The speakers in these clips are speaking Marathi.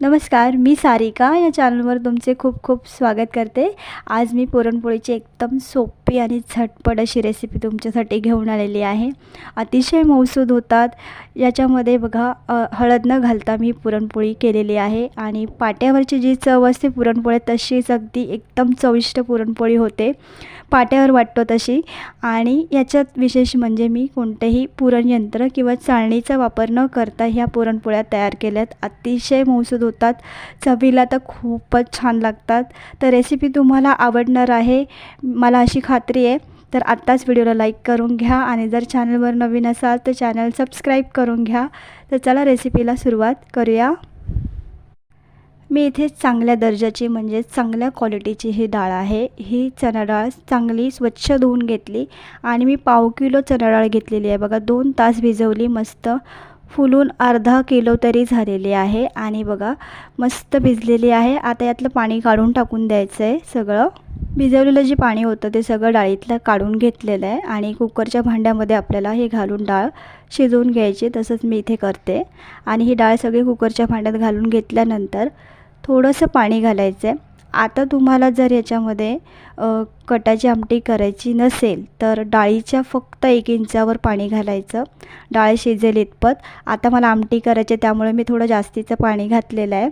नमस्कार मी सारिका. या चॅनलवर तुमचे खूप खूप स्वागत करते. आज मी पुरणपोळीची एकदम सोपी आणि झटपट अशी रेसिपी तुमच्यासाठी घेऊन आलेली आहे. अतिशय मौसूद होतात. याच्यामध्ये बघा हळद न घालता मी पुरणपोळी केलेली आहे आणि पाट्यावरची जी चव असते पुरणपोळी तशीच अगदी एकदम चविष्ट पुरणपोळी होते. पाट्यावर वाटतो तशी. आणि याच्यात विशेष म्हणजे मी कोणतेही पुरणयंत्र किंवा चाळणीचा वापर न करता ह्या पुरणपोळ्या तयार केल्यात. अतिशय मौसूद होतात. चवीला तर खूपच छान लागतात. तर रेसिपी तुम्हाला आवडणार आहे मला अशी खात्री आहे. तर आत्ताच व्हिडिओला लाईक करून घ्या आणि जर चॅनलवर नवीन असाल तर चॅनल सबस्क्राईब करून घ्या. तर चला रेसिपीला सुरुवात करूया. मी इथे चांगल्या दर्जाची म्हणजे चांगल्या क्वालिटीची ही डाळ आहे. ही चणा डाळ चांगली स्वच्छ धुवून घेतली आणि मी पाव किलो चणा डाळ घेतलेली आहे. बघा दोन तास भिजवली मस्त फुलून अर्धा किलो तरी झालेली आहे आणि बघा मस्त भिजलेली आहे. आता यातलं पाणी काढून टाकून द्यायचं आहे सगळं. भिजवलेलं जे पाणी होतं ते सगळं डाळीतलं काढून घेतलेलं आहे आणि कुकरच्या भांड्यामध्ये आपल्याला हे घालून डाळ शिजवून घ्यायची तसंच मी इथे करते. आणि ही डाळ सगळी कुकरच्या भांड्यात घालून घेतल्यानंतर थोडंसं पाणी घालायचं आहे आता तुम्हाला जर याच्यामध्ये कटाची आमटी करायची नसेल तर डाळीच्या फक्त एक इंचावर पाणी घालायचं. डाळ शिजेल इतपत. आता मला आमटी करायची त्यामुळे मी थोडं जास्तीचं पाणी घातलेलं आहे.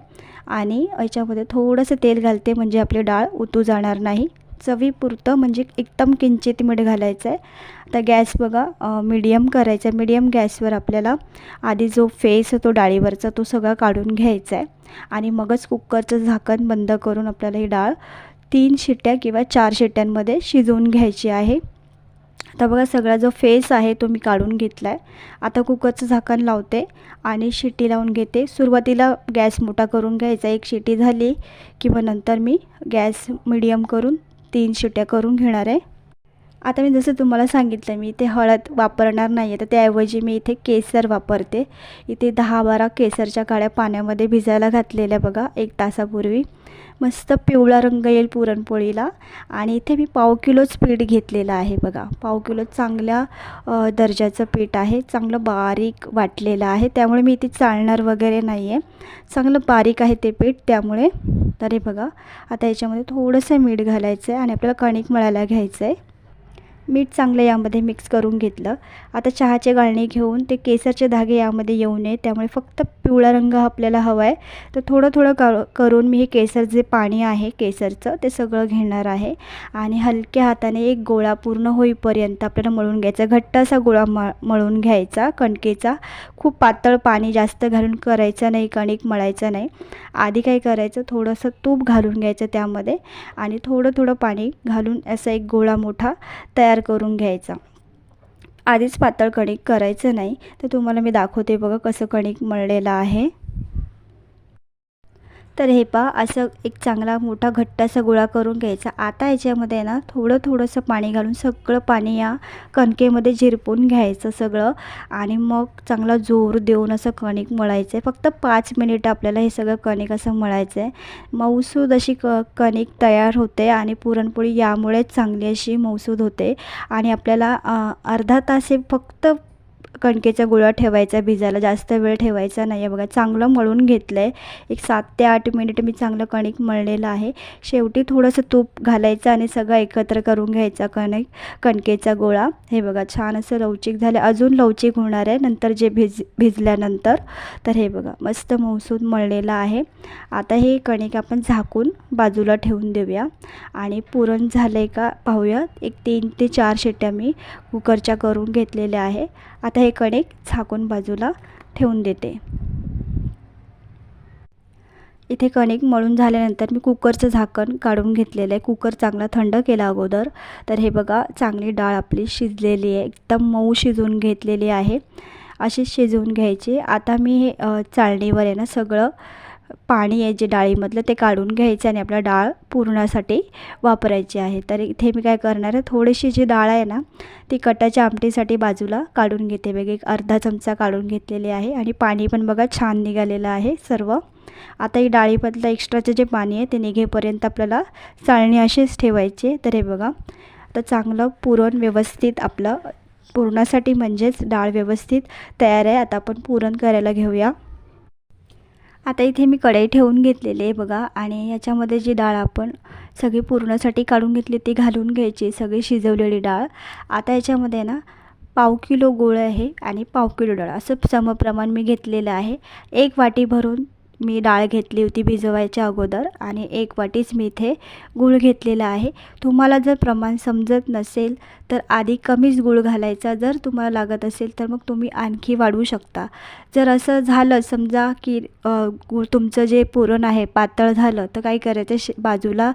आणि याच्यामध्ये थोडंसं तेल घालते म्हणजे आपली डाळ उतू जाणार नाही. चवीपुरतं म्हणजे एकदम किंचित मीठ घालायचं आहे आता गॅस बघा मीडियम करायचा आहे मीडियम गॅसवर आपल्याला आधी जो फेस होतो डाळीवरचा तो सगळा काढून घ्यायचा आहे आणि मगच कुकरचं झाकण बंद करून आपल्याला ही डाळ तीन शिट्ट्या किंवा चार शिट्ट्यांमध्ये शिजवून घ्यायची आहे. आता बघा सगळा जो फेस आहे तो मी काढून घेतला आहे आता कुकरचं झाकण लावते आणि शिट्टी लावून घेते. सुरुवातीला गॅस मोठा करून घ्यायचा. एक शिट्टी झाली किंवा नंतर मी गॅस मिडियम करून तीन शिट्ट्या करून घेणार आहे. आता मी जसं तुम्हाला सांगितलं मी इथे हळद वापरणार नाही आहे तर त्याऐवजी मी इथे केसर वापरते. इथे दहा बारा केसरच्या काळ्या पाण्यामध्ये भिजायला घातलेल्या बघा एक तासापूर्वी. मस्त पिवळा रंग येईल पुरणपोळीला. आणि इथे मी पाव किलोच पीठ घेतलेलं आहे बघा. पाव किलो चांगल्या दर्जाचं पीठ आहे. चांगलं बारीक वाटलेलं आहे. त्यामुळे मी इथे चालणार वगैरे नाही आहे चांगलं बारीक आहे ते पीठ त्यामुळे. तर हे बघा. आता याच्यामध्ये थोडंसं मीठ घालायचं आहे आणि आपल्याला कणिक मळायला घ्यायचं आहे मीठ चांगलं यामध्ये मिक्स करून घेतलं. आता चहाचे गाळणी घेऊन ते केसरचे धागे यामध्ये येऊ नये. त्यामुळे फक्त पिवळा रंग आपल्याला हवा आहे तर थोडं थोडं क करून मी हे केसर जे पाणी आहे केसरचं ते सगळं घेणार आहे. आणि हलक्या हाताने एक गोळा पूर्ण होईपर्यंत आपल्याला मळून घ्यायचा. घट्ट असा गोळा म मळून घ्यायचा. कणकेचा खूप पातळ पाणी जास्त घालून करायचं नाही कणिक मळायचं नाही. आधी काय करायचं? थोडंसं तूप घालून घ्यायचं त्यामध्ये. आणि थोडं थोडं पाणी घालून असा एक गोळा मोठा तयार तयार करून घ्यायचा. आधीच पातळ कणिक करायचं नाही तर तुम्हाला मी दाखवते बघा कसं कणिक मळलेलं आहे. तर हे पहा असं एक चांगला मोठा घट्टासा गोळा करून घ्यायचा. आता याच्यामध्ये ना थोडं थोडंसं पाणी घालून सगळं पाणी या कणकेमध्ये झिरपून घ्यायचं सगळं. आणि मग चांगला जोर देऊन असं कणिक मळायचं आहे फक्त पाच मिनिट आपल्याला हे सगळं कणिक असं मळायचं आहे मऊसूद अशी क कणिक तयार होते आणि पुरणपोळी यामुळेच चांगली अशी मऊसूद होते. आणि आपल्याला अर्धा तास हे फक्त कणकेचा गोळा ठेवायचा भिजायला जास्त वेळ ठेवायचा नाही. आहे बघा चांगलं मळून घेतलं आहे एक सात ते आठ मिनिट मी चांगलं कणिक मळलेलं आहे. शेवटी थोडंसं तूप घालायचं आणि सगळं एकत्र करून घ्यायचा कणिक कणकेचा गोळा. हे बघा छान असं लवचिक झालं. अजून लवचिक होणार आहे. नंतर जे भिज भिजल्यानंतर. तर हे बघा मस्त मौसूद मळलेलं आहे. आता हे कणिक आपण झाकून बाजूला ठेवून देऊया. आणि पुरण झालं आहे का पाहूया एक तीन ते चार शिट्ट्या मी कुकरच्या करून घेतलेल्या आहे. आता हे कणिक झाकून बाजूला ठेवून देते. इथे कणिक मळून झाल्यानंतर मी कुकरचं झाकण काढून घेतलेलं आहे. कुकर चांगला थंड केला अगोदर. तर हे बघा चांगली डाळ आपली शिजलेली आहे. एकदम मऊ शिजवून घेतलेली आहे. अशीच शिजवून घ्यायची. आता मी हे चाळणीवर आहे ना सगळं पाणी आहे जे डाळीमधलं ते काढून घ्यायचं आणि आपला डाळ पुरणासाठी वापरायची आहे. तर इथे मी काय करणार आहे थोडीशी जी डाळ आहे ना ती कटाच्या आमटीसाठी बाजूला काढून घेते. वेगळी एक अर्धा चमचा काढून घेतलेली आहे आणि पाणी पण बघा छान निघालेलं आहे सर्व. आता ही डाळीमधलं एक्स्ट्राचं जे पाणी आहे ते निघेपर्यंत आपल्याला चाळणी अशीच ठेवायचे तर हे बघा तर चांगलं पुरण व्यवस्थित आपलं पुरणासाठी म्हणजेच डाळ व्यवस्थित तयार आहे. आता आपण पुरण करायला घेऊया. आता इथे मी कढई ठेवून घेतलेली आहे बघा. आणि याच्यामध्ये जी डाळ आपण सगळी पुरणासाठी काढून घेतली ती घालून घ्यायची सगळी शिजवलेली डाळ. आता याच्यामध्ये ना पाव किलो गोळ आहे आणि पाव किलो डाळ. असं समप्रमाण मी घेतलेलं आहे. एक वाटी भरून मी डाळ घेतली होती भिजवायच्या अगोदर आणि एक वाटीच मी इथे गूळ घेतलेला आहे. तुम्हाला जर प्रमाण समजत नसेल तर आधी कमीच गूळ घालायचा. जर तुम्हाला लागत असेल तर मग तुम्ही आणखी वाढवू शकता. जर असं झालं समजा की गूळ तुमचं जे पुरण आहे पातळ झालं तर काय करायचं? शि बाजूला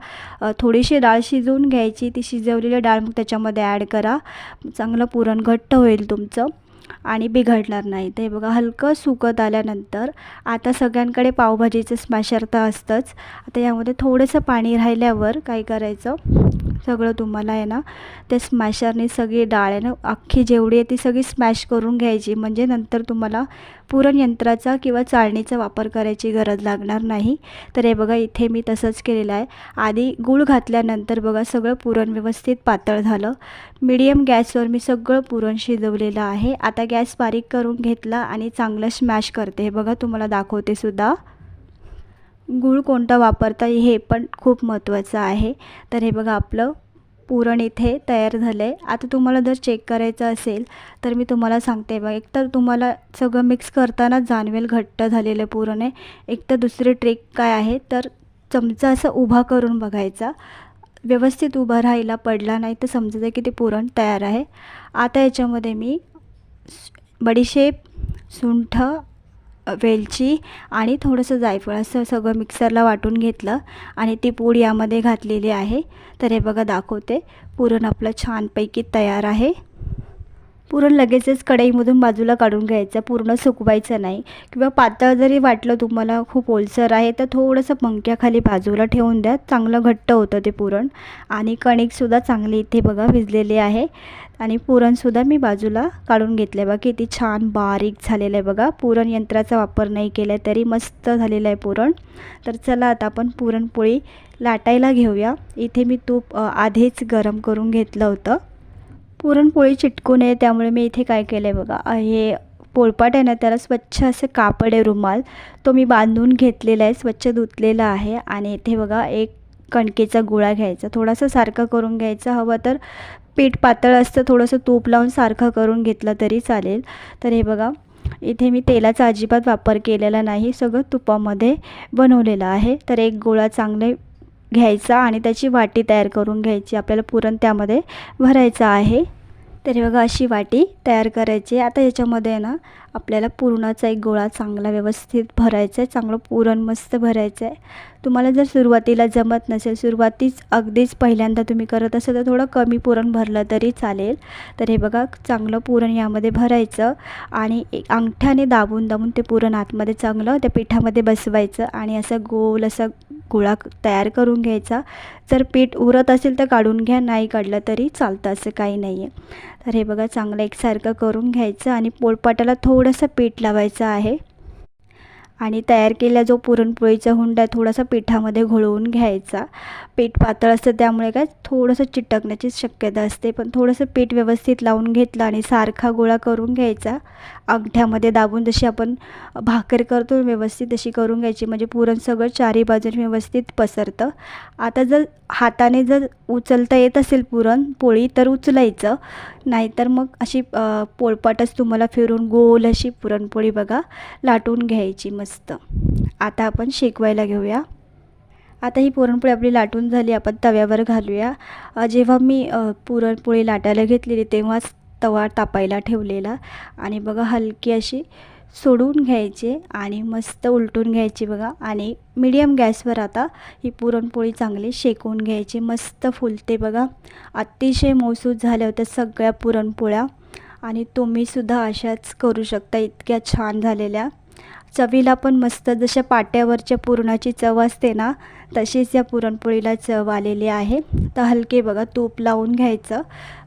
थोडीशी डाळ शिजवून घ्यायची. ती शिजवलेली डाळ मग त्याच्यामध्ये ॲड करा. चांगलं पुरण घट्ट होईल तुमचं. आणि बिघडणार नाही. ते बघा हलकं सुकत आल्यानंतर आता सगळ्यांकडे पावभाजीचं स्मॅशर तर असतंच. आता यामध्ये थोडंसं पाणी राहिल्यावर काय करायचं? सगळं तुम्हाला आहे ना त्या स्मॅशरने सगळी डाळ आहे ना अख्खी जेवढी आहे ती सगळी स्मॅश करून घ्यायची. म्हणजे नंतर तुम्हाला पुरण यंत्राचा किंवा चाळणीचा वापर करायची गरज लागणार नाही. तर हे बघा इथे मी तसंच केलेलं आहे. आधी गूळ घातल्यानंतर बघा सगळं पुरण व्यवस्थित पातळ झालं. मीडियम गॅसवर मी सगळं पुरण शिजवलेलं आहे. आता गॅस बारीक करून घेतला आणि चांगलं स्मॅश करते. हे बघा तुम्हाला दाखवते सुद्धा. गूळ कोणता वापरता हे पण खूप महत्त्वाचं आहे. तर हे बघा आपलं पुरण इथे तयार झालं आहे आता तुम्हाला जर चेक करायचं असेल तर मी तुम्हाला सांगते. बघा एकतर तुम्हाला सगळं मिक्स करताना जाणवेल घट्ट झालेलं पुरण आहे. एक तर दुसरी ट्रिक काय आहे तर चमचा असं उभा करून बघायचा. व्यवस्थित उभा राहायला पडला नाही तर समजायचं की ते पुरण तयार आहे. आता याच्यामध्ये मी बडीशेप सुंठ वेलची आणि थोडंसं जायफळ असं सगळं मिक्सरला वाटून घेतलं आणि ती पूड यामध्ये घातलेली आहे. तर हे बघा दाखवते. पुरण आपलं छानपैकी तयार आहे. पुरण लगेचच कढईमधून बाजूला काढून घ्यायचं पूर्ण सुकवायचं नाही. किंवा पातळ जरी वाटलं तुम्हाला खूप ओलसर आहे तर थोडंसं पंख्याखाली बाजूला ठेवून द्या. चांगलं घट्ट होतं ते पुरण. आणि कणिकसुद्धा चांगली इथे बघा भिजलेली आहे. आणि पुरणसुद्धा मी बाजूला काढून घेतलं आहे बघा किती छान बारीक झालेलं आहे बघा. पुरण यंत्राचा वापर नाही केला तरी मस्त झालेलं आहे पुरण. तर चला आता आपण पुरणपोळी लाटायला घेऊया. इथे मी तूप आधीच गरम करून घेतलं होतं. पुरणपोळी चिटकू नये त्यामुळे मी इथे काय केलं आहे बघा हे पोळपाट आहे ना त्याला स्वच्छ असं कापड आहे रुमाल. तो मी बांधून घेतलेला आहे स्वच्छ धुतलेला आहे. आणि इथे बघा एक कणकेचा गोळा घ्यायचा. थोडासा सारखं करून घ्यायचा हवं तर. पीठ पातळ असतं थोडंसं तूप लावून सारखं करून घेतलं तरी चालेल. तर हे बघा इथे मी तेलाचा अजिबात वापर केलेला नाही. सगळं तुपामध्ये बनवलेलं आहे. तर एक गोळा चांगले घ्यायचा आणि त्याची वाटी तयार करून घ्यायची. आपल्याला पुरण त्यामध्ये भरायचं आहे. तरी बघा अशी वाटी तयार करायची आता याच्यामध्ये ना आपल्याला पुरणाचा एक गोळा चांगला व्यवस्थित भरायचा आहे चांगलं पुरण मस्त भरायचं आहे. तुम्हाला जर सुरुवातीला जमत नसेल सुरुवातीच अगदीच पहिल्यांदा तुम्ही करत असाल तर थोडं कमी पुरण भरलं तरी चालेल. तर हे बघा चांगलं पुरण यामध्ये भरायचं आणि एक अंगठ्याने दाबून दाबून ते पुरण आतमध्ये चांगलं त्या पिठामध्ये बसवायचं आणि असं गोल असं गोळा तयार करून घ्यायचा. जर पीठ उरत असेल तर काढून घ्या नाही काढलं तरी चालतं असं काही नाही आहे तर हे बघा चांगलं एकसारखं करून घ्यायचं आणि पोळपाटाला थोडंसं पीठ लावायचं आहे. आणि तयार केला जो पुरणपोळीचा हुंडा थोडासा पिठामध्ये घोळवून घ्यायचा. पीठ पातळ असतं त्यामुळे काय थोडंसं चिटकण्याची शक्यता असते. पण थोडंसं पीठ व्यवस्थित लावून घेतलं आणि सारखा गोळा करून घ्यायचा. अंगठ्यामध्ये दाबून जशी आपण भाकर करतो व्यवस्थित तशी करून घ्यायची. म्हणजे पुरण सगळं चारी बाजूने व्यवस्थित पसरतं. आता जर हाताने जर उचलता येत असेल पुरण पोळी तर उचलायचं. नाहीतर मग अशी पोळपाटच तुम्हाला फिरून गोल अशी पुरणपोळी बघा लाटून घ्यायची मग मस्त. आता आपण शेकवायला घेऊया. आता ही पुरणपोळी आपली लाटून झाली आपण तव्यावर घालूया. जेव्हा मी पुरणपोळी लाटायला घेतलेली तेव्हाच तवा तापायला ठेवलेला. आणि बघा हलकी अशी सोडून घ्यायचे आणि मस्त उलटून घ्यायची बघा. आणि मीडियम गॅसवर आता ही पुरणपोळी चांगली शेकवून घ्यायची. मस्त फुलते बघा. अतिशय मौसूद झाल्या होत्या सगळ्या पुरणपोळ्या. आणि तुम्हीसुद्धा अशाच करू शकता. इतक्या छान झालेल्या. चवीला पण मस्त जशा पाट्यावरच्या पुरणाची चव असते ना तशीच या पुरणपोळीला चव आलेली आहे. तर हलके बघा तूप लावून घ्यायचं.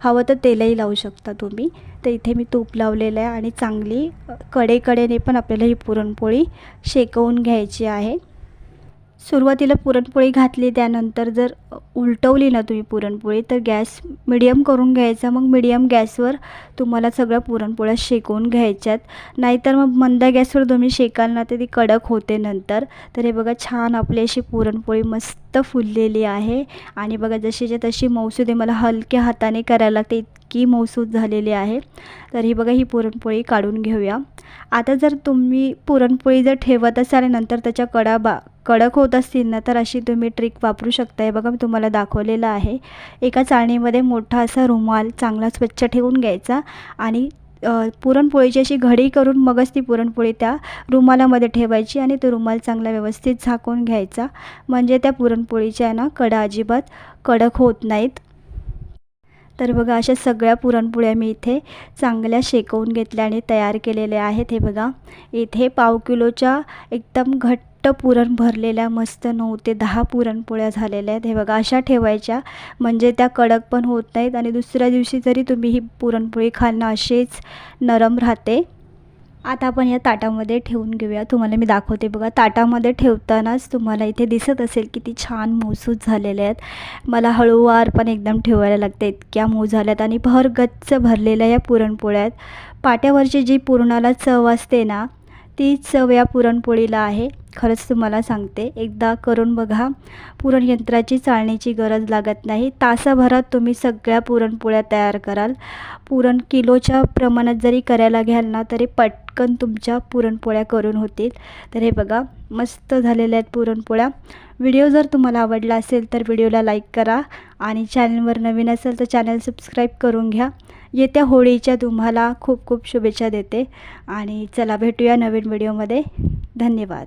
हवं तर तेलही लावू शकता तुम्ही. तर इथे मी तूप लावलेलं आहे आणि चांगली कडेकडेने पण आपल्याला ही पुरणपोळी शेकवून घ्यायची आहे. सुरुवातीला पुरणपोळी घातली त्यानंतर जर उलटवली ना तुम्ही पुरणपोळी तर गॅस मिडियम करून घ्यायचा. मग मिडियम गॅसवर तुम्हाला सगळ्या पुरणपोळ्या शेकवून घ्यायच्यात. नाहीतर मग मंद गॅसवर तुम्ही शेकाल ना तर ती कडक होते नंतर. तर हे बघा छान आपली अशी पुरणपोळी मस्त फुललेली आहे. आणि बघा जशीच्या तशी मौसूद आहे मला हलक्या हाताने करायला लागते इतकी मौसूद झालेली आहे. तर ही बघा ही पुरणपोळी काढून घेऊया. आता जर तुम्ही पुरणपोळी जर ठेवत असाल नंतर त्याच्या कडा बा कडक होत असतील ना तर अशी तुम्ही ट्रिक वापरू शकता. हे बघा मी तुम्हाला दाखवलेलं आहे. एका चाळणीमध्ये मोठा असा रुमाल चांगला स्वच्छ ठेवून घ्यायचा आणि पुरणपोळीची अशी घडी करून मगच ती पुरणपोळी त्या रुमालामध्ये ठेवायची आणि तो रुमाल चांगला व्यवस्थित झाकून घ्यायचा. म्हणजे त्या पुरणपोळीच्या आहे ना कडा अजिबात कडक होत नाहीत. तर बघा अशा सगळ्या पुरणपोळ्या मी इथे चांगल्या शेकवून घेतल्या आणि तयार केलेल्या आहेत. हे बघा इथे पाव किलोच्या एकदम घट्ट पुरण भरलेल्या मस्त नऊ ते दहा पुरणपोळ्या झालेल्या आहेत. हे बघा अशा ठेवायच्या. म्हणजे त्या कडक पण होत नाहीत आणि दुसऱ्या दिवशी जरी तुम्ही ही पुरणपोळी खाल ना अशीच नरम राहते. आता आपण या ताटामध्ये ठेवून घेऊया. तुम्हाला मी दाखवते बघा. ताटामध्ये ठेवतानाच तुम्हाला इथे दिसत असेल किती छान मऊसूत झालेले आहेत. मला हळूवार पण एकदम ठेवायला लागते. इतक्या मऊ झाल्यात आणि भर गच्च भरलेल्या या पुरणपोळ्या आहेत. पाट्यावरची जी पुरणाला चव असते ना ती चव या पुरणपोळीला आहे. खरंच तुम्हाला सांगते. एकदा करून बघा पुरणयंत्राची चाळणीची गरज लागत नाही. तासाभरात तुम्ही सगळ्या पुरणपोळ्या तयार कराल. पुरण किलोच्या प्रमाणात जरी करायला घ्याल ना तरी पटकन तुमच्या पुरणपोळ्या करून होतील. तर हे बघा मस्त झालेल्या आहेत पुरणपोळ्या. व्हिडिओ जर तुम्हाला आवडला असेल तर व्हिडिओला लाईक करा आणि चॅनलवर नवीन असेल तर चॅनल सबस्क्राईब करून घ्या. येत्या होळीच्या तुम्हाला खूप खूप शुभेच्छा देते. आणि चला भेटूया नवीन व्हिडिओमध्ये. धन्यवाद.